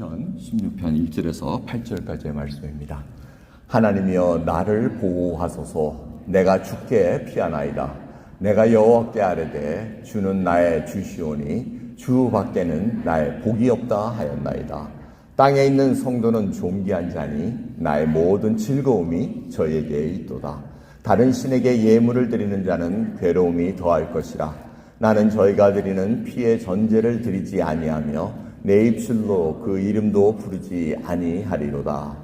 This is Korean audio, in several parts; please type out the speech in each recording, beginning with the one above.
시편 16편 1절에서 8절까지의 말씀입니다. 하나님이여 나를 보호하소서 내가 죽게 피하나이다. 내가 여호와께 아뢰되 주는 나의 주시오니 주 밖에는 나의 복이 없다 하였나이다. 땅에 있는 성도는 존귀한 자니 나의 모든 즐거움이 저에게 있도다. 다른 신에게 예물을 드리는 자는 괴로움이 더할 것이라. 나는 저희가 드리는 피의 전제를 드리지 아니하며 내 입술로 그 이름도 부르지 아니하리로다.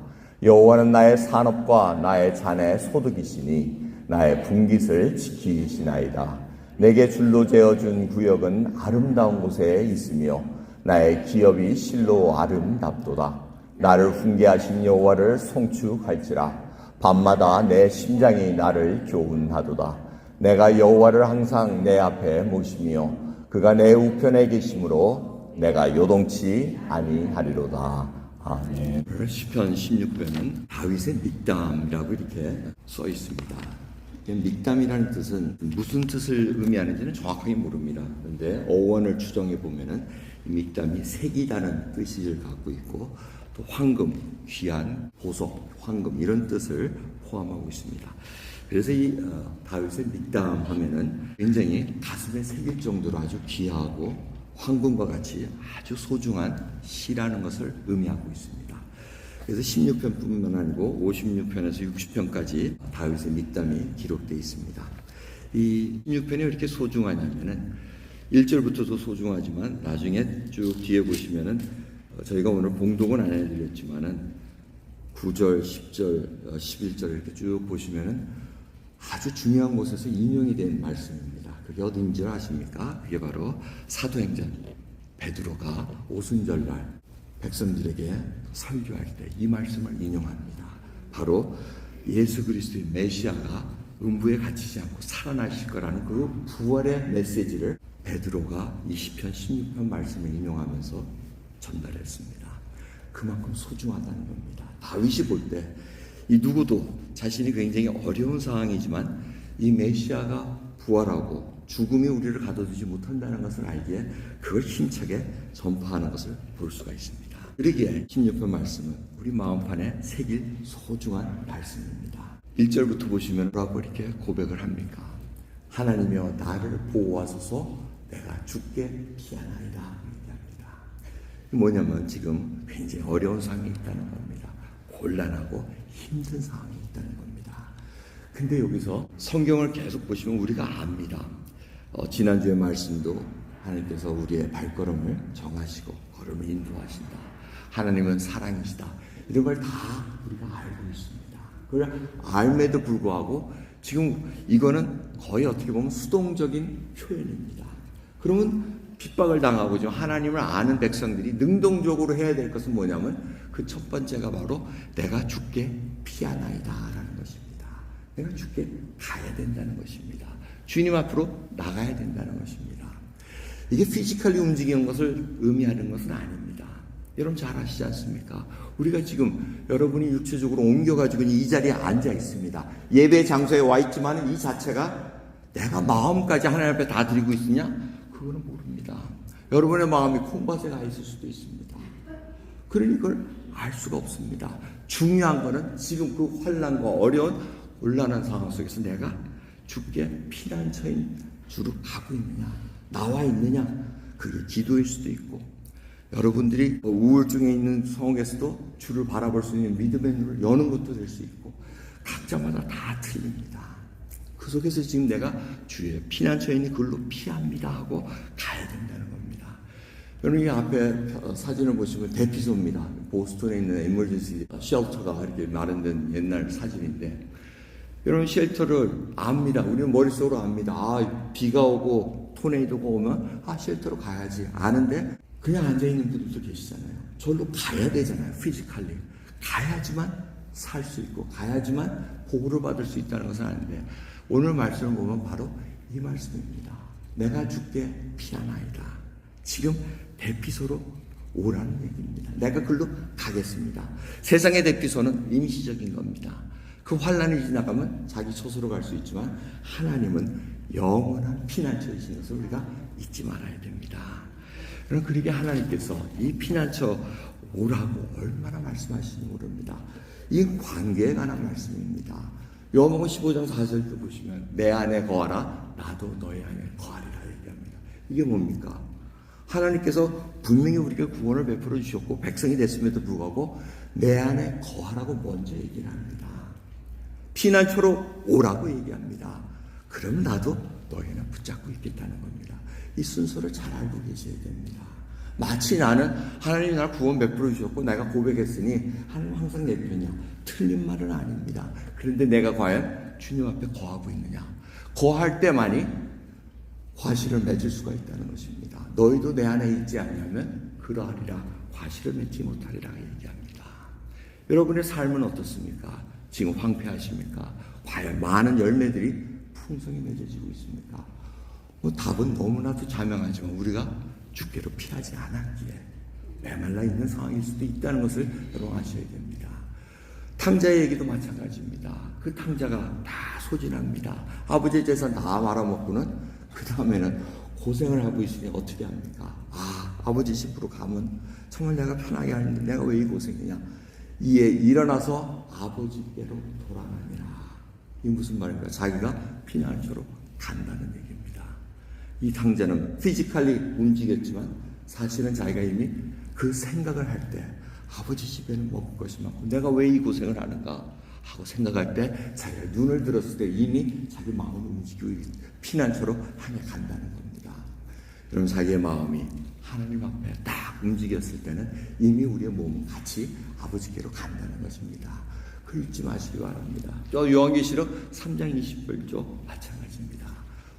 여호와는 나의 산업과 나의 잔의 소득이시니 나의 분깃을 지키시나이다. 내게 줄로 재어준 구역은 아름다운 곳에 있으며 나의 기업이 실로 아름답도다. 나를 훈계하신 여호와를 송축할지라. 밤마다 내 심장이 나를 교훈하도다. 내가 여호와를 항상 내 앞에 모시며 그가 내 우편에 계심으로 내가 요동치 아니하리로다. 아멘. 시편 16편은 다윗의 믹담이라고 이렇게 써 있습니다. 믹담이라는 뜻은 무슨 뜻을 의미하는지는 정확하게 모릅니다. 그런데 어원을 추정해 보면은 이 믹담이 색이다는 뜻을 갖고 있고 또 황금, 귀한, 보석, 황금 이런 뜻을 포함하고 있습니다. 그래서 이 어, 다윗의 믹담 하면은 굉장히 가슴에 새길 정도로 아주 귀하고 황금과 같이 아주 소중한 시라는 것을 의미하고 있습니다. 그래서 16편뿐만 아니고 56편에서 60편까지 다윗의 믹담이 기록되어 있습니다. 이 16편이 왜 이렇게 소중하냐면은 1절부터도 소중하지만 나중에 쭉 뒤에 보시면은 어, 저희가 오늘 봉독은 안 해드렸지만은 9절, 10절, 11절 이렇게 쭉 보시면은 아주 중요한 곳에서 인용이 된 말씀입니다. 그게 어딘지 아십니까? 그게 바로 사도행전 베드로가 오순절날 백성들에게 설교할 때 이 말씀을 인용합니다. 바로 예수 그리스도의 메시아가 음부에 갇히지 않고 살아나실 거라는 그 부활의 메시지를 베드로가 20편 16편 말씀을 인용하면서 전달했습니다. 그만큼 소중하다는 겁니다. 다윗이 볼 때 이 누구도 자신이 굉장히 어려운 상황이지만 이 메시아가 부활하고 죽음이 우리를 가둬두지 못한다는 것을 알기에 그걸 힘차게 전파하는 것을 볼 수가 있습니다. 그러기에 16편 말씀은 우리 마음판에 새길 소중한 말씀입니다. 1절부터 보시면 뭐라고 이렇게 고백을 합니까? 하나님이여 나를 보호하소서 내가 죽게 피하나이다. 얘기합니다. 뭐냐면 지금 굉장히 어려운 상황이 있다는 겁니다. 곤란하고 힘든 상황이 있다는 겁니다. 근데 여기서 성경을 계속 보시면 우리가 압니다. 어, 지난주의 말씀도 하나님께서 우리의 발걸음을 정하시고 걸음을 인도하신다. 하나님은 사랑이시다. 이런 걸 다 우리가 알고 있습니다. 그걸 알매도 불구하고 지금 이거는 거의 어떻게 보면 수동적인 표현입니다. 그러면 핍박을 당하고 지금 하나님을 아는 백성들이 능동적으로 해야 될 것은 뭐냐면 그 첫 번째가 바로 내가 죽게 피하나이다 라는 것입니다. 내가 죽게 가야 된다는 것입니다. 주님 앞으로 나가야 된다는 것입니다. 이게 피지컬리 움직이는 것을 의미하는 것은 아닙니다. 여러분 잘 아시지 않습니까? 우리가 지금 여러분이 육체적으로 옮겨가지고 이 자리에 앉아 있습니다. 예배 장소에 와 있지만 이 자체가 내가 마음까지 하나님 앞에 다 드리고 있으냐? 그거는 모릅니다. 여러분의 마음이 콩밭에 가 있을 수도 있습니다. 그러니 그걸 알 수가 없습니다. 중요한 거는 지금 그 환란과 어려운 곤란한 상황 속에서 내가 죽게 피난처인 주로 가고 있느냐, 나와 있느냐, 그게 기도일 수도 있고, 여러분들이 우울증에 있는 성에서도 주를 바라볼 수 있는 믿음의 눈을 여는 것도 될 수 있고, 각자마다 다 틀립니다. 그 속에서 지금 내가 주의 피난처에 있는 글로 피합니다 하고 가야 된다는 겁니다. 여러분 이 앞에 사진을 보시면 대피소입니다. 보스턴에 있는 에머전시 쉘터가 이렇게 마련된 옛날 사진인데 여러분 쉘터를 압니다. 우리는 머릿속으로 압니다. 아 비가 오고 토네이도가 오면 아 쉘터로 가야지 아는데 그냥 앉아 있는 분들도 계시잖아요. 절로 가야 되잖아요. 피지컬리 가야지만 살 수 있고 가야지만 보호를 받을 수 있다는 것은 아는데 오늘 말씀을 보면 바로 이 말씀입니다. 내가 죽게 피하나이다. 지금 대피소로 오라는 얘기입니다. 내가 글로 가겠습니다. 세상의 대피소는 임시적인 겁니다. 그 환란이 지나가면 자기 처소로 갈 수 있지만 하나님은 영원한 피난처이신 것을 우리가 잊지 말아야 됩니다. 그럼 그러게 하나님께서 이 피난처 오라고 얼마나 말씀하시는지 모릅니다. 이 관계에 관한 말씀입니다. 요한복음 15장 4절도 보시면 내 안에 거하라 나도 너희 안에 거하리라 얘기합니다. 이게 뭡니까? 하나님께서 분명히 우리에게 구원을 베풀어 주셨고 백성이 됐음에도 불구하고 내 안에 거하라고 먼저 얘기를 합니다. 피난처로 오라고 얘기합니다. 그럼 나도 너희는 붙잡고 있겠다는 겁니다. 이 순서를 잘 알고 계셔야 됩니다. 마치 나는 하나님이 날 구원 베풀어 주셨고 내가 고백했으니 하나님 항상 내 편이야. 틀린 말은 아닙니다. 그런데 내가 과연 주님 앞에 거하고 있느냐? 거할 때만이 과실을 맺을 수가 있다는 것입니다. 너희도 내 안에 있지 않냐면 그러하리라 과실을 맺지 못하리라 얘기합니다. 여러분의 삶은 어떻습니까? 지금 황폐하십니까? 과연 많은 열매들이 풍성히 맺어지고 있습니까? 뭐 답은 너무나도 자명하지만 우리가 주께로 피하지 않았기에 메말라 있는 상황일 수도 있다는 것을 여러분 아셔야 됩니다. 탕자의 얘기도 마찬가지입니다. 그 탕자가 다 소진합니다. 아버지의 재산 다 말아먹고는 그 다음에는 고생을 하고 있으니 어떻게 합니까? 아, 아버지 집으로 가면 정말 내가 편하게 하는데 내가 왜 이 고생이냐? 이에 일어나서 아버지께로 돌아가니라. 이 무슨 말입니까? 자기가 피난처로 간다는 얘기입니다. 이 탕자는 피지컬리 움직였지만 사실은 자기가 이미 그 생각을 할 때 아버지 집에는 먹을 것이 많고 내가 왜 이 고생을 하는가 하고 생각할 때 자기가 눈을 들었을 때 이미 자기 마음을 움직이고 피난처로 향해 간다는 여러분 자기의 마음이 하나님 앞에 딱 움직였을 때는 이미 우리의 몸은 같이 아버지께로 간다는 것입니다. 그 잊지 마시기 바랍니다. 저 요한계시록 3장 20절도 마찬가지입니다.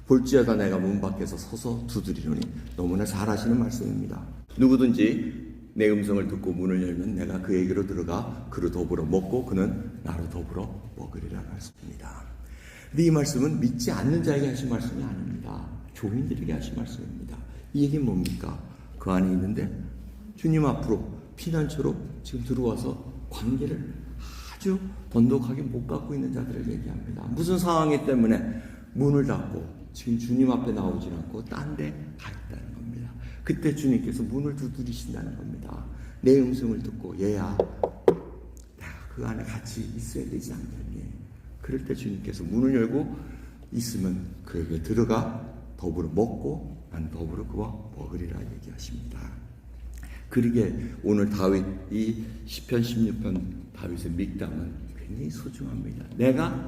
볼지어다 내가 문 밖에서 서서 두드리노니 너무나 잘 하시는 말씀입니다. 누구든지 내 음성을 듣고 문을 열면 내가 그에게로 들어가 그로 더불어 먹고 그는 나로 더불어 먹으리라 말씀입니다. 근데 이 말씀은 믿지 않는 자에게 하신 말씀이 아닙니다. 교인들에게 하신 말씀입니다. 이 얘기는 뭡니까? 그 안에 있는데 주님 앞으로 피난처로 지금 들어와서 관계를 아주 번독하게 못 갖고 있는 자들을 얘기합니다. 무슨 상황이 때문에 문을 닫고 지금 주님 앞에 나오지 않고 딴 데 가 있다는 겁니다. 그때 주님께서 문을 두드리신다는 겁니다. 내 음성을 듣고 얘야 그 안에 같이 있어야 되지 않겠니? 그럴 때 주님께서 문을 열고 있으면 그에게 들어가 더불어 먹고 난 더불어 그와 먹으리라 얘기하십니다. 그러게 오늘 다윗 이 시편 16편 다윗의 믹담은 굉장히 소중합니다. 내가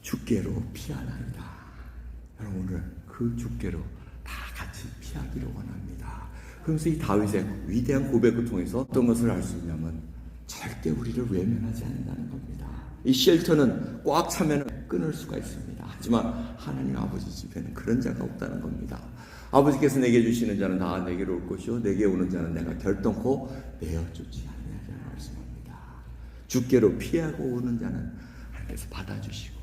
주께로 피하나이다. 여러분 오늘 그 주께로 다 같이 피하기를 원합니다. 그러면서 이 다윗의 위대한 고백을 통해서 어떤 것을 알 수 있냐면 절대 우리를 외면하지 않는다는 겁니다. 이 쉘터는 꽉 차면 끊을 수가 있습니다. 하지만 하나님 아버지 집에는 그런 자가 없다는 겁니다. 아버지께서 내게 주시는 자는 다 내게로 올 것이요 내게 오는 자는 내가 결단코 내어 쫓지 아니하리라 말씀합니다. 주께로 피하고 오는 자는 하나님께서 받아주시고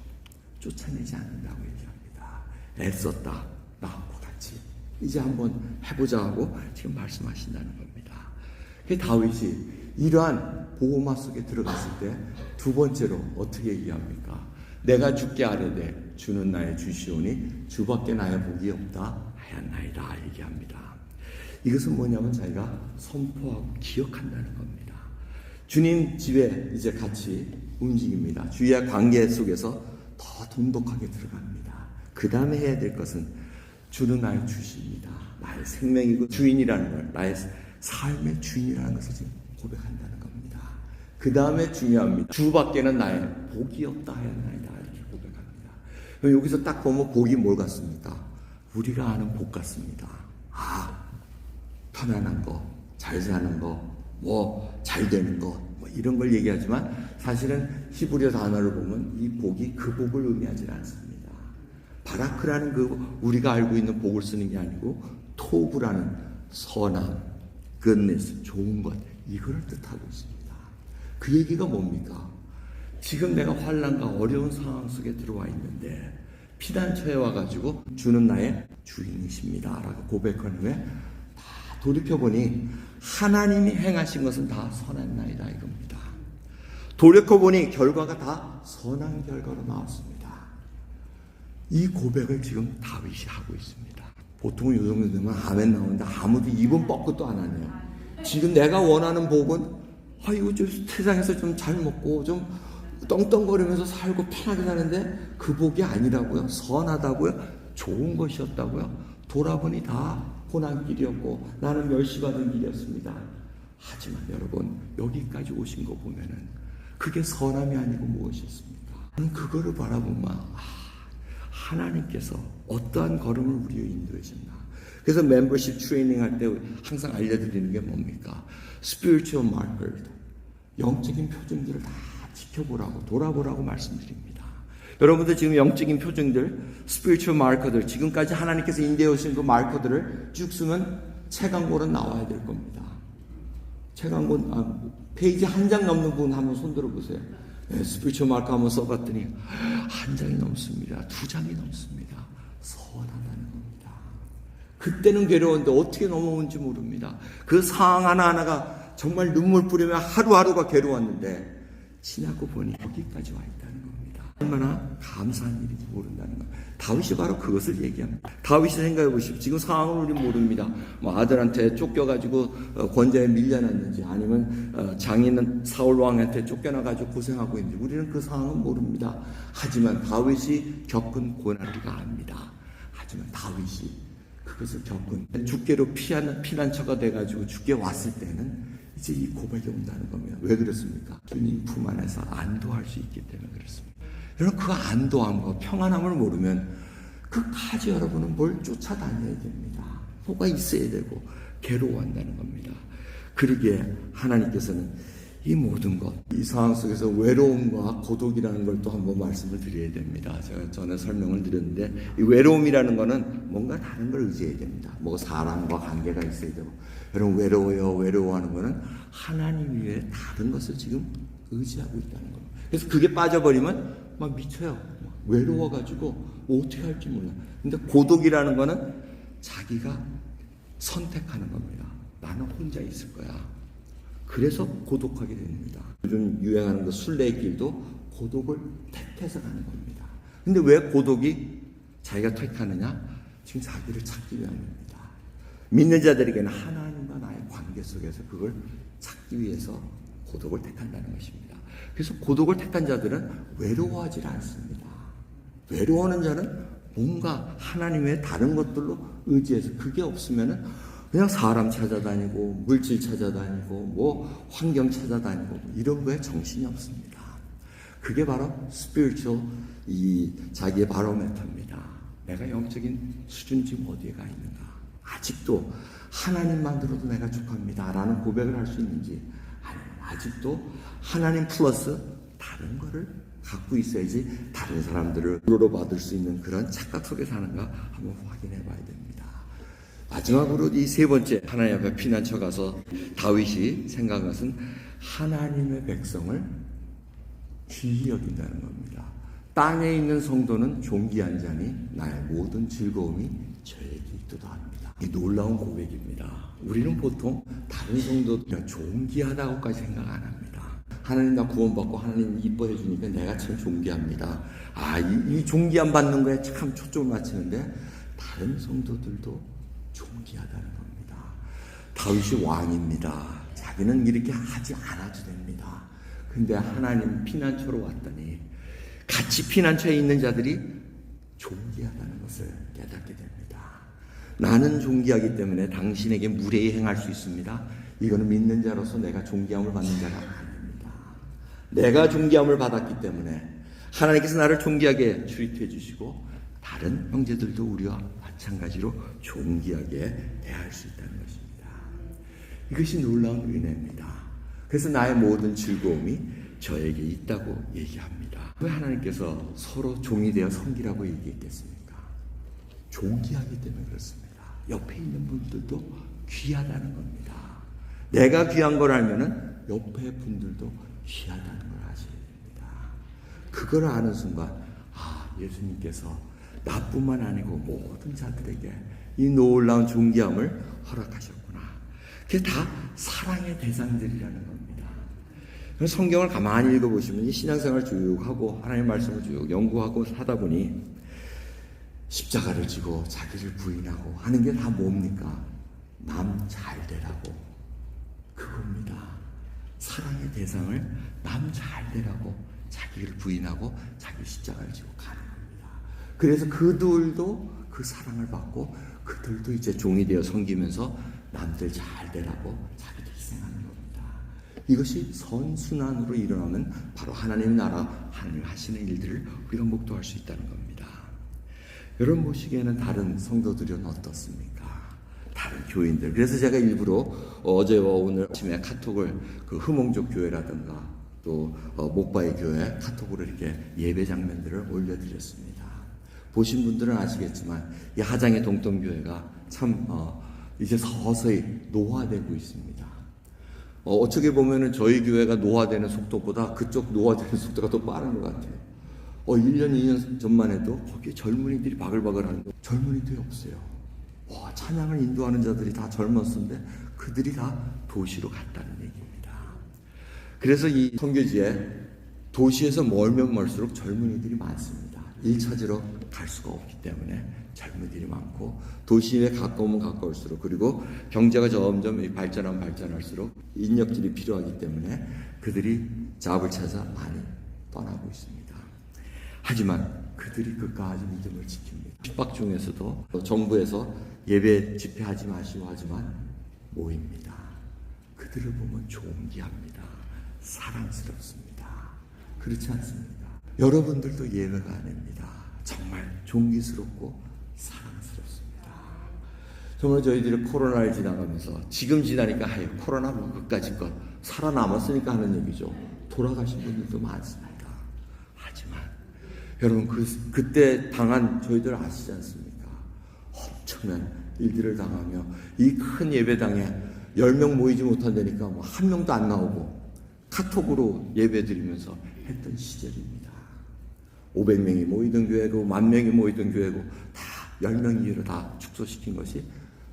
쫓아내지 않는다고 얘기합니다. 애썼다 나하고 같이 이제 한번 해보자 하고 지금 말씀하신다는 겁니다. 그 다윗이 이러한 보호막 속에 들어갔을 때 두 번째로 어떻게 얘기합니까? 내가 죽게 아뢰되 주는 나의 주시오니 주밖에 나의 복이 없다 하였나이다 얘기합니다. 이것은 뭐냐면 자기가 선포하고 기억한다는 겁니다. 주님 집에 이제 같이 움직입니다. 주의 관계 속에서 더 돈독하게 들어갑니다. 그 다음에 해야 될 것은 주는 나의 주십니다. 나의 생명이고 주인이라는 걸, 나의 삶의 주인이라는 것을 지금 고백한다는 겁니다. 그 다음에 중요합니다. 주밖에는 나의 복이 없다 하였나이다. 이렇게 고백합니다. 그럼 여기서 딱 보면 복이 뭘 같습니까? 우리가 아는 복 같습니다. 아, 편안한 거, 잘 사는 거, 뭐, 잘 되는 거, 뭐 이런 걸 얘기하지만 사실은 히브리어 단어를 보면 이 복이 그 복을 의미하지 않습니다. 바라크라는 그 우리가 알고 있는 복을 쓰는 게 아니고 토브라는 선함, goodness, 좋은 것 이거를 뜻하고 있습니다. 그 얘기가 뭡니까? 지금 내가 환란과 어려운 상황 속에 들어와 있는데 피난처에 와가지고 주는 나의 주인이십니다 라고 고백한 후에 다 돌이켜보니 하나님이 행하신 것은 다 선한 나이다 이겁니다. 돌이켜보니 결과가 다 선한 결과로 나왔습니다. 이 고백을 지금 다윗이 하고 있습니다. 보통은 요 정도 되면 아멘 나오는데 아무도 입은 뻗고도 안 하네요. 지금 내가 원하는 복은 아 이거 좀 세상에서 좀 잘 먹고 좀 떵떵거리면서 살고 편하게 사는데 그 복이 아니라고요. 선하다고요. 좋은 것이었다고요. 돌아보니 다 고난길이었고 나는 멸시받은 길이었습니다. 하지만 여러분 여기까지 오신 거 보면은 그게 선함이 아니고 무엇이었습니까? 그거를 바라보면 아, 하나님께서 어떠한 걸음을 우리에 인도해 줬나. 그래서 멤버십 트레이닝 할 때 항상 알려드리는 게 뭡니까? spiritual marker. 영적인 표징들을 다 지켜보라고, 돌아보라고 말씀드립니다. 여러분들 지금 영적인 표징들, spiritual marker들, 지금까지 하나님께서 인도해 오신 그 마커들을 쭉 쓰면 권은 나와야 될 겁니다. 권, 아, 페이지 한 장 넘는 분 한번 손 들어 보세요. 네, 스피처 마크 한번 써봤더니 한 장이 넘습니다. 두 장이 넘습니다. 겁니다. 그때는 괴로웠는데 어떻게 넘어온지 모릅니다. 그 상황 하나하나가 정말 눈물 뿌리며 하루하루가 괴로웠는데 지나고 보니 여기까지 와 있다는 겁니다. 얼마나 감사한 일인지 모른다는 거. 다윗이 바로 그것을 얘기합니다. 다윗이 생각해 보십시오. 지금 상황을 우리 모릅니다. 뭐 아들한테 쫓겨가지고 어, 권자에 밀려났는지 아니면 어, 장인은 사울 왕한테 쫓겨나가지고 고생하고 있는지 우리는 그 상황은 모릅니다. 하지만 다윗이 겪은 고난을 압니다. 하지만 다윗이 그것을 겪은 죽게로 피하는 피난처가 돼가지고 죽게 왔을 때는 이제 이 고백이 온다는 겁니다. 왜 그렇습니까? 주님 품 안에서 안도할 수 있기 때문에 그렇습니다. 여러분 그 안도함과 평안함을 모르면 끝까지 여러분은 뭘 쫓아다녀야 됩니다. 뭐가 있어야 되고 괴로워한다는 겁니다. 그러기에 하나님께서는 이 모든 것, 이 상황 속에서 외로움과 고독이라는 걸 또 한번 말씀을 드려야 됩니다. 제가 전에 설명을 드렸는데, 이 외로움이라는 거는 뭔가 다른 걸 의지해야 됩니다. 뭐 사람과 관계가 있어야 되고, 여러분 외로워요, 외로워하는 거는 하나님 위에 다른 것을 지금 의지하고 있다는 겁니다. 그래서 그게 빠져버리면 막 미쳐요. 막 외로워가지고 뭐 어떻게 할지 몰라. 근데 고독이라는 거는 자기가 선택하는 겁니다. 나는 혼자 있을 거야. 그래서 고독하게 됩니다. 요즘 유행하는 그 순례길도 고독을 택해서 가는 겁니다. 근데 왜 고독이 자기가 택하느냐? 지금 자기를 찾기 위함입니다. 믿는 자들에게는 하나님과 나의 관계 속에서 그걸 찾기 위해서 고독을 택한다는 것입니다. 그래서 고독을 택한 자들은 외로워하지 않습니다. 외로워하는 자는 뭔가 하나님의 다른 것들로 의지해서 그게 없으면은 그냥 사람 찾아다니고 물질 찾아다니고 뭐 환경 찾아다니고 뭐 이런 거에 정신이 없습니다. 그게 바로 스피리추얼 이 자기의 바로메터입니다. 내가 영적인 수준 지금 어디에 가 있는가? 아직도 하나님만으로도 내가 족합니다라는 고백을 할 수 있는지 아직도 하나님 플러스 다른 거를 갖고 있어야지 다른 사람들을 으로 받을 수 있는 그런 착각 속에 사는가 한번 확인해 봐야 됩니다. 마지막으로 이 세 번째 하나님 앞에 피난처 가서 다윗이 생각한 것은 하나님의 백성을 귀히 여긴다는 겁니다. 땅에 있는 성도는 존귀한 자니 나의 모든 즐거움이 저에게 있도다 합니다. 이 놀라운 고백입니다. 우리는 보통 다른 성도들 존귀하다고까지 생각 안 합니다. 하나님 나 구원받고 하나님 이뻐해 주니까 내가 참 존귀합니다. 아, 이, 이 존귀함 받는 거에 참 초점을 맞추는데 다른 성도들도 존귀하다는 겁니다. 다윗이 왕입니다. 자기는 이렇게 하지 않아도 됩니다. 근데 하나님 피난처로 왔더니 같이 피난처에 있는 자들이 존귀하다는 것을 깨닫게 됩니다. 나는 존귀하기 때문에 당신에게 무례히 행할 수 있습니다. 이거는 믿는 자로서 내가 존귀함을 받는 자가 아닙니다. 내가 존귀함을 받았기 때문에 하나님께서 나를 존귀하게 출입해 주시고 다른 형제들도 우리와 마찬가지로 존귀하게 대할 수 있다는 것입니다. 이것이 놀라운 은혜입니다. 그래서 나의 모든 즐거움이 저에게 있다고 얘기합니다. 왜 하나님께서 서로 종이 되어 섬기라고 얘기했겠습니까? 존귀하기 때문에 그렇습니다. 옆에 있는 분들도 귀하다는 겁니다. 내가 귀한 걸 알면은 옆에 분들도 귀하다는 걸 아셔야 됩니다. 그걸 아는 순간, 아, 예수님께서 나뿐만 아니고 모든 자들에게 이 놀라운 존귀함을 허락하셨구나. 그게 다 사랑의 대상들이라는 겁니다. 성경을 가만히 읽어보시면 이 신앙생활 쭉 하고 하나님 말씀을 쭉 연구하고 하다 보니 십자가를 지고 자기를 부인하고 하는 게 다 뭡니까? 남 잘 되라고. 그겁니다. 사랑의 대상을 남 잘 되라고 자기를 부인하고 자기 십자가를 지고 가는. 그래서 그들도 그 사랑을 받고 그들도 이제 종이 되어 섬기면서 남들 잘 되라고 자기도 희생하는 겁니다. 이것이 선순환으로 일어나면 바로 하나님 나라 하나님 하시는 일들을 우리가 목도할 수 있다는 겁니다. 여러분 보시기에는 다른 성도들은 어떻습니까? 다른 교인들. 그래서 제가 일부러 어제와 오늘 아침에 카톡을 그 흐몽족 교회라든가 또 어, 목바이 교회 카톡으로 이렇게 예배 장면들을 올려드렸습니다. 보신 분들은 아시겠지만 이 하장의 동통교회가 참 어, 이제 서서히 노화되고 있습니다. 어, 어떻게 보면은 저희 교회가 노화되는 속도보다 그쪽 노화되는 속도가 더 빠른 것 같아요. 어, 1년, 2년 전만 해도 거기에 젊은이들이 바글바글 하는데 젊은이들이 없어요. 와, 찬양을 인도하는 자들이 다 젊었는데 그들이 다 도시로 갔다는 얘기입니다. 그래서 이 선교지에 도시에서 멀면 멀수록 젊은이들이 많습니다. 일 찾으러 갈 수가 없기 때문에 젊은이들이 많고 도시에 가까우면 가까울수록 그리고 경제가 점점 발전하면 발전할수록 인력들이 필요하기 때문에 그들이 잡을 찾아 많이 떠나고 있습니다. 하지만 그들이 끝까지 믿음을 지킵니다. 핍박 중에서도 정부에서 예배 집회하지 마시고 하지만 모입니다. 그들을 보면 존귀합니다. 사랑스럽습니다. 그렇지 않습니까? 여러분들도 예외가 아닙니다. 정말 존귀스럽고 사랑스럽습니다. 정말 저희들이 코로나를 지나가면서 지금 지나니까 하여 코로나 뭐 끝까지 것 살아남았으니까 하는 얘기죠. 돌아가신 분들도 많습니다. 하지만 여러분 그 그때 당한 저희들 아시지 않습니까? 엄청난 일들을 당하며 이 큰 예배당에 10명 모이지 못한다니까 뭐 한 명도 안 나오고 카톡으로 예배 드리면서 했던 시절입니다. 500명이 모이던 교회고 만 명이 모이던 교회고 다 10명 이후로 다 축소시킨 것이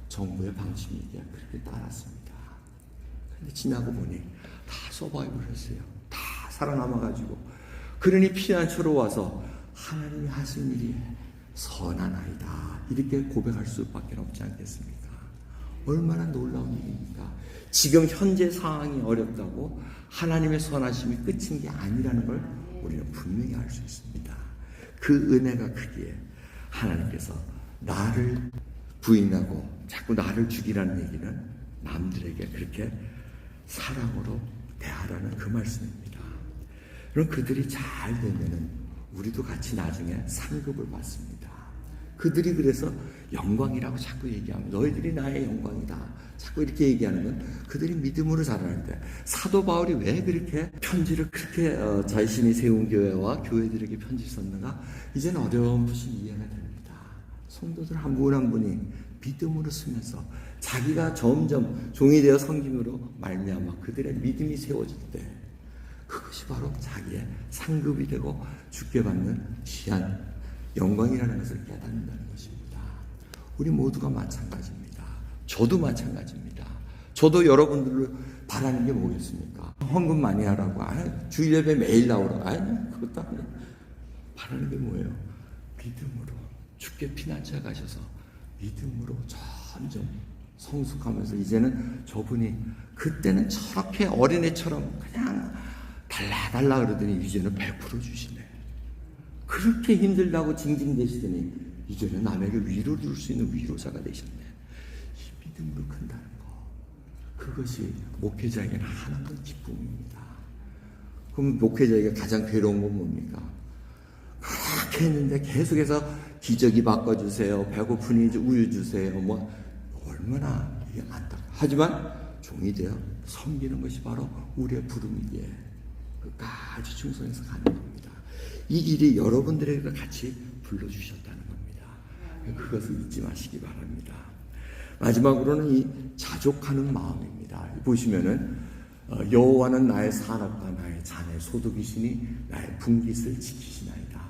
정부의 방침이기에 그렇게 따랐습니다. 근데 지나고 보니 다 서바이벌 했어요. 다 살아남아가지고 그러니 피난처로 와서 하나님이 하신 일이 선한 아이다 이렇게 고백할 수밖에 없지 않겠습니까? 얼마나 놀라운 일입니까? 지금 현재 상황이 어렵다고 하나님의 선하심이 끝인 게 아니라는 걸 우리는 분명히 알 수 있습니다. 그 은혜가 크기에 하나님께서 나를 부인하고 자꾸 나를 죽이라는 얘기는 남들에게 그렇게 사랑으로 대하라는 그 말씀입니다. 그럼 그들이 잘 되면은 우리도 같이 나중에 상급을 받습니다. 그들이 그래서 영광이라고 자꾸 얘기하면 너희들이 나의 영광이다. 자꾸 이렇게 얘기하는 건 그들이 믿음으로 자라는데 사도 바울이 왜 그렇게 편지를 그렇게 어, 자신이 세운 교회와 교회들에게 편지 썼는가? 이제는 어렴풋이 이해가 됩니다. 성도들 한 분 한 분이 믿음으로 쓰면서 자기가 점점 종이 되어 섬김으로 말미암아 그들의 믿음이 세워질 때 그것이 바로 자기의 상급이 되고 죽게 받는 귀한 영광이라는 것을 깨닫는다는 것입니다. 우리 모두가 마찬가지입니다. 저도 마찬가지입니다. 저도 여러분들을 바라는 게 뭐겠습니까? 헌금 많이 하라고. 아니, 주일 예배 매일 나오라고. 아니, 그것도 아니에요. 바라는 게 뭐예요? 믿음으로. 죽게 피난처 가셔서 믿음으로 점점 성숙하면서 이제는 저분이 그때는 저렇게 어린애처럼 그냥 달라달라 그러더니 이제는 100% 주시네. 그렇게 힘들다고 징징대시더니 이제는 남에게 위로를 줄수 있는 위로자가 되셨네. 이 믿음으로 큰다는 거. 그것이 목회자에게는 하나님의 기쁨입니다. 그럼 목회자에게 가장 괴로운 건 뭡니까? 그렇게 했는데 계속해서 기저귀 바꿔주세요. 배고프니 우유 주세요. 뭐 얼마나 이게 안타. 하지만 종이 되어 섬기는 것이 바로 우리의 부름이기에 끝까지 충성해서 가는 겁니다. 이 일이 여러분들에게 같이 불러주셨다는 겁니다. 그것을 잊지 마시기 바랍니다. 마지막으로는 이 자족하는 마음입니다. 보시면은 어, 여호와는 나의 산업과 나의 잔의 소득이시니 나의 분깃을 지키시나이다.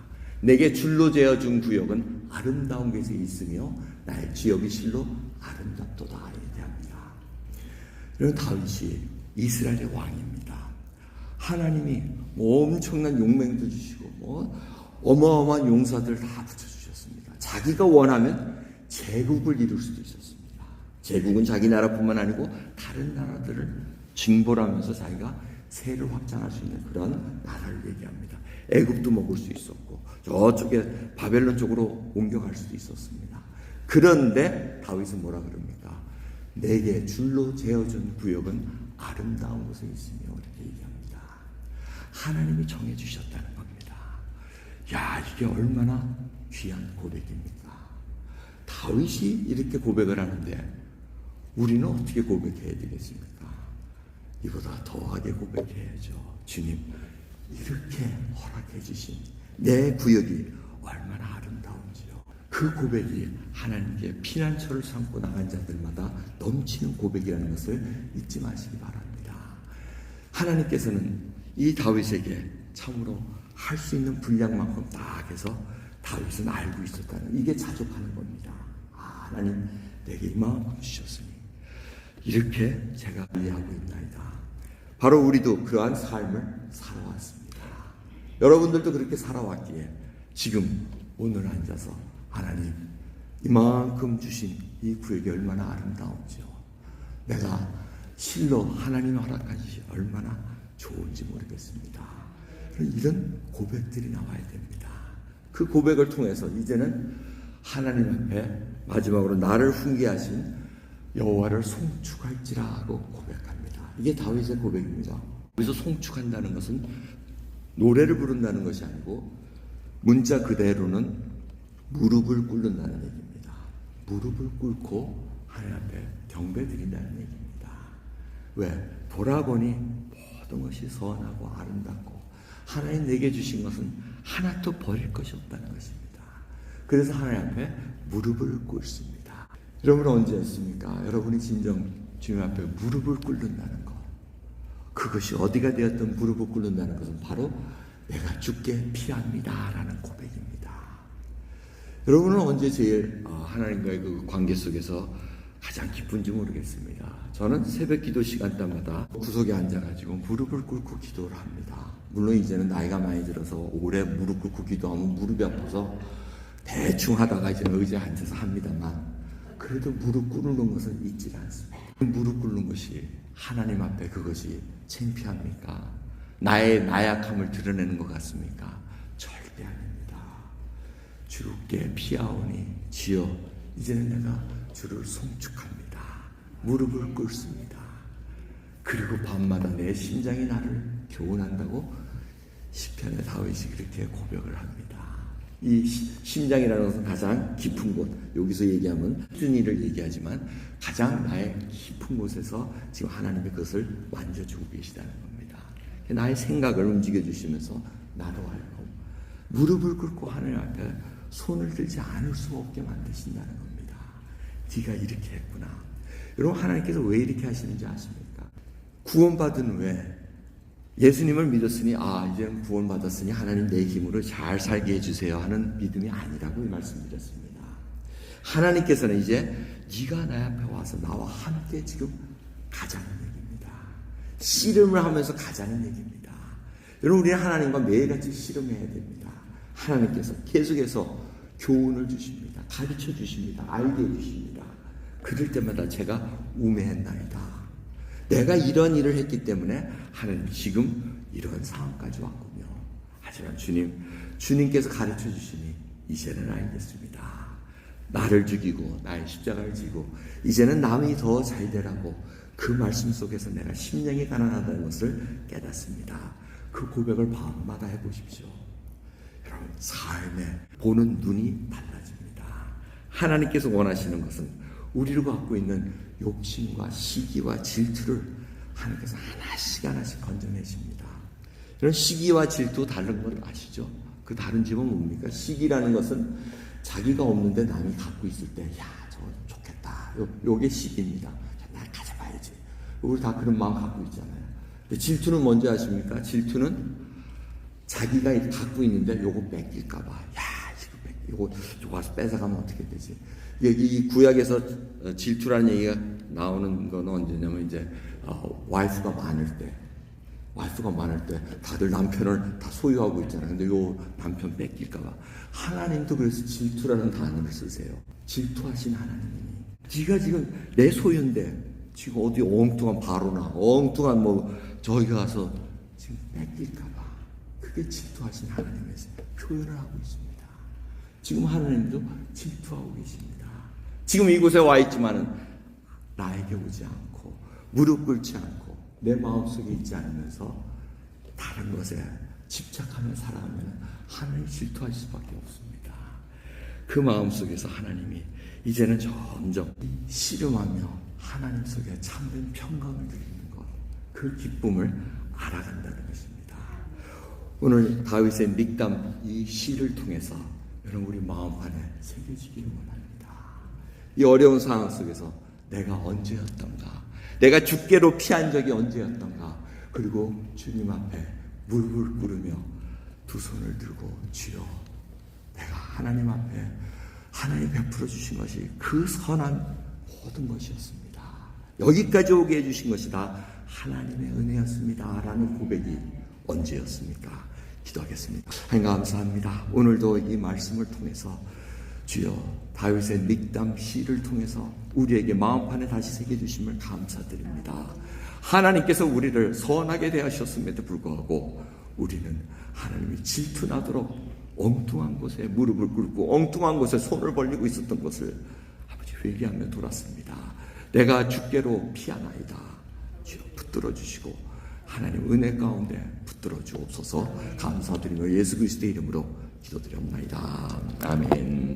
내게 줄로 재어 준 구역은 아름다운 곳에 있으며 나의 지역이 실로 아름답도다 얘기합니다. 이런 다윗이 이스라엘의 왕입니다. 하나님이 뭐 엄청난 용맹도 주시고 뭐 어마어마한 용사들 다 붙여주셨습니다. 자기가 원하면 제국을 이룰 수도 있었습니다. 제국은 자기 나라뿐만 아니고 다른 나라들을 징벌하면서 자기가 세를 확장할 수 있는 그런 나라를 얘기합니다. 애굽도 먹을 수 있었고 저쪽에 바벨론 쪽으로 옮겨갈 수도 있었습니다. 그런데 다윗은 뭐라 그럽니까? 내게 줄로 재어준 구역은 아름다운 곳에 있으며 이렇게 얘기합니다. 하나님이 정해 주셨다는. 야, 이게 얼마나 귀한 고백입니까? 다윗이 이렇게 고백을 하는데 우리는 어떻게 고백해야 되겠습니까? 이보다 더하게 고백해야죠. 주님, 이렇게 허락해 주신 내 구역이 얼마나 아름다운지요. 그 고백이 하나님께 피난처를 삼고 나간 자들마다 넘치는 고백이라는 것을 잊지 마시기 바랍니다. 하나님께서는 이 다윗에게 참으로 할 수 있는 분량만큼 딱 해서 다윗은 알고 있었다는 이게 자족하는 겁니다. 아, 하나님 내게 이만큼 주셨으니 이렇게 제가 이해하고 있나이다. 바로 우리도 그러한 삶을 살아왔습니다. 여러분들도 그렇게 살아왔기에 지금 오늘 앉아서 하나님 이만큼 주신 이 구역이 얼마나 아름다운지요. 내가 실로 하나님 허락하시 얼마나 좋은지 모르겠습니다. 이런 고백들이 나와야 됩니다. 그 고백을 통해서 이제는 하나님 앞에 마지막으로 나를 훈계하신 여호와를 송축할지라고 고백합니다. 이게 다윗의 고백입니다. 여기서 송축한다는 것은 노래를 부른다는 것이 아니고 문자 그대로는 무릎을 꿇는다는 얘기입니다. 무릎을 꿇고 하나님 앞에 경배 드린다는 얘기입니다. 왜? 돌아보니 모든 것이 선하고 아름답고 하나님 내게 주신 것은 하나도 버릴 것이 없다는 것입니다. 그래서 하나님 앞에 무릎을 꿇습니다. 여러분은 언제였습니까? 여러분이 진정 주님 앞에 무릎을 꿇는다는 것. 그것이 어디가 되었든 무릎을 꿇는다는 것은 바로 내가 죽게 피합니다라는 고백입니다. 여러분은 언제 제일 어, 하나님과의 그 관계 속에서 가장 기쁜지 모르겠습니다. 저는 새벽 기도 시간대마다 구석에 앉아가지고 무릎을 꿇고 기도를 합니다. 물론 이제는 나이가 많이 들어서 오래 무릎 꿇고 기도하면 무릎이 아파서 대충 하다가 이제 의자에 앉아서 합니다만 그래도 무릎 꿇는 것은 잊지 않습니다. 무릎 꿇는 것이 하나님 앞에 그것이 창피합니까? 나의 나약함을 드러내는 것 같습니까? 절대 아닙니다. 주께 피하오니 지어 이제는 내가 주를 송축합니다. 무릎을 꿇습니다. 그리고 밤마다 내 심장이 나를 교훈한다고 시편의 다윗이 그렇게 고백을 합니다. 이 시- 심장이라는 것은 가장 깊은 곳, 여기서 얘기하면 수준이를 얘기하지만 가장 나의 깊은 곳에서 지금 하나님이 그것을 만져주고 계시다는 겁니다. 나의 생각을 움직여 주시면서 나로 하여금 무릎을 꿇고 하나님 앞에 손을 들지 않을 수 없게 만드신다는 겁니다. 네가 이렇게 했구나. 여러분 하나님께서 왜 이렇게 하시는지 아십니까? 구원받은 후에 예수님을 믿었으니 아 이제는 구원받았으니 하나님 내 힘으로 잘 살게 해주세요 하는 믿음이 아니라고 말씀드렸습니다. 하나님께서는 이제 네가 내 앞에 와서 나와 함께 지금 가자는 얘기입니다. 씨름을 하면서 가자는 얘기입니다. 여러분 우리는 하나님과 매일같이 씨름해야 됩니다. 하나님께서 계속해서 교훈을 주십니다. 가르쳐 주십니다. 알게 해주십니다. 그럴 때마다 제가 우매했나이다. 내가 이런 일을 했기 때문에 하나님 지금 이런 상황까지 왔군요. 하지만 주님, 주님께서 가르쳐 주시니 이제는 알겠습니다. 나를 죽이고 나의 십자가를 지고 이제는 남이 더 잘 되라고 그 말씀 속에서 내가 심령이 가난하다는 것을 깨닫습니다. 그 고백을 밤마다 해보십시오. 여러분 삶에 보는 눈이 달라집니다. 하나님께서 원하시는 것은 우리로 갖고 있는 욕심과 시기와 질투를 하나님께서 하나씩 하나씩 건져내십니다. 이런 시기와 질투 다른 걸 아시죠? 그 다른 점은 뭡니까? 시기라는 것은 자기가 없는데 남이 갖고 있을 때, 야, 저거 좋겠다. 요, 요게 시기입니다. 자, 나 가져봐야지. 우리 다 그런 마음 갖고 있잖아요. 근데 질투는 뭔지 아십니까? 질투는 자기가 갖고 있는데 요거 뺏길까봐. 야, 이거 뺏, 요거, 요거 와서 뺏어가면 어떻게 되지? 이 구약에서 어, 질투라는 얘기가 나오는 건 언제냐면 이제, 어, 와이프가 많을 때. 와이프가 많을 때 다들 남편을 다 소유하고 있잖아요. 근데 요 남편 뺏길까봐. 하나님도 그래서 질투라는 단어를 쓰세요. 질투하신 하나님이. 네가 지금 내 소유인데 지금 어디 엉뚱한 바로나 엉뚱한 뭐 저기 가서 지금 뺏길까봐 그게 질투하신 하나님의 표현을 하고 있습니다. 지금 하나님도 질투하고 계십니다. 지금 이곳에 와 있지만은 나에게 오지 않고 무릎 꿇지 않고 내 마음속에 있지 않으면서 다른 것에 집착하며 살아가면 하나님 질투할 수밖에 없습니다. 그 마음 속에서 하나님이 이제는 점점 씨름하며 하나님 속에 참된 평강을 드리는 것, 그 기쁨을 알아간다는 것입니다. 오늘 다윗의 믹담 이 시를 통해서 여러분 우리 마음 안에 새겨지기를 원합니다. 이 어려운 상황 속에서 내가 언제였던가, 내가 죽게로 피한 적이 언제였던가, 그리고 주님 앞에 무릎을 꿇으며 두 손을 들고 주여, 내가 하나님 앞에 하나님 베풀어 주신 것이 그 선한 모든 것이었습니다. 여기까지 오게 해주신 것이 다 하나님의 은혜였습니다. 라는 고백이 언제였습니까? 기도하겠습니다. 하나님 감사합니다. 오늘도 이 말씀을 통해서 주여 다윗의 믹담 시를 통해서 우리에게 마음판에 다시 새겨주심을 감사드립니다. 하나님께서 우리를 선하게 대하셨음에도 불구하고 우리는 하나님이 질투나도록 엉뚱한 곳에 무릎을 꿇고 엉뚱한 곳에 손을 벌리고 있었던 것을 아버지 회개하며 돌았습니다. 내가 주께로 피하나이다. 주여 붙들어 주시고 하나님 은혜 가운데 붙들어 주옵소서 감사드리며 예수 그리스도의 이름으로 기도드렸나이다. 아멘.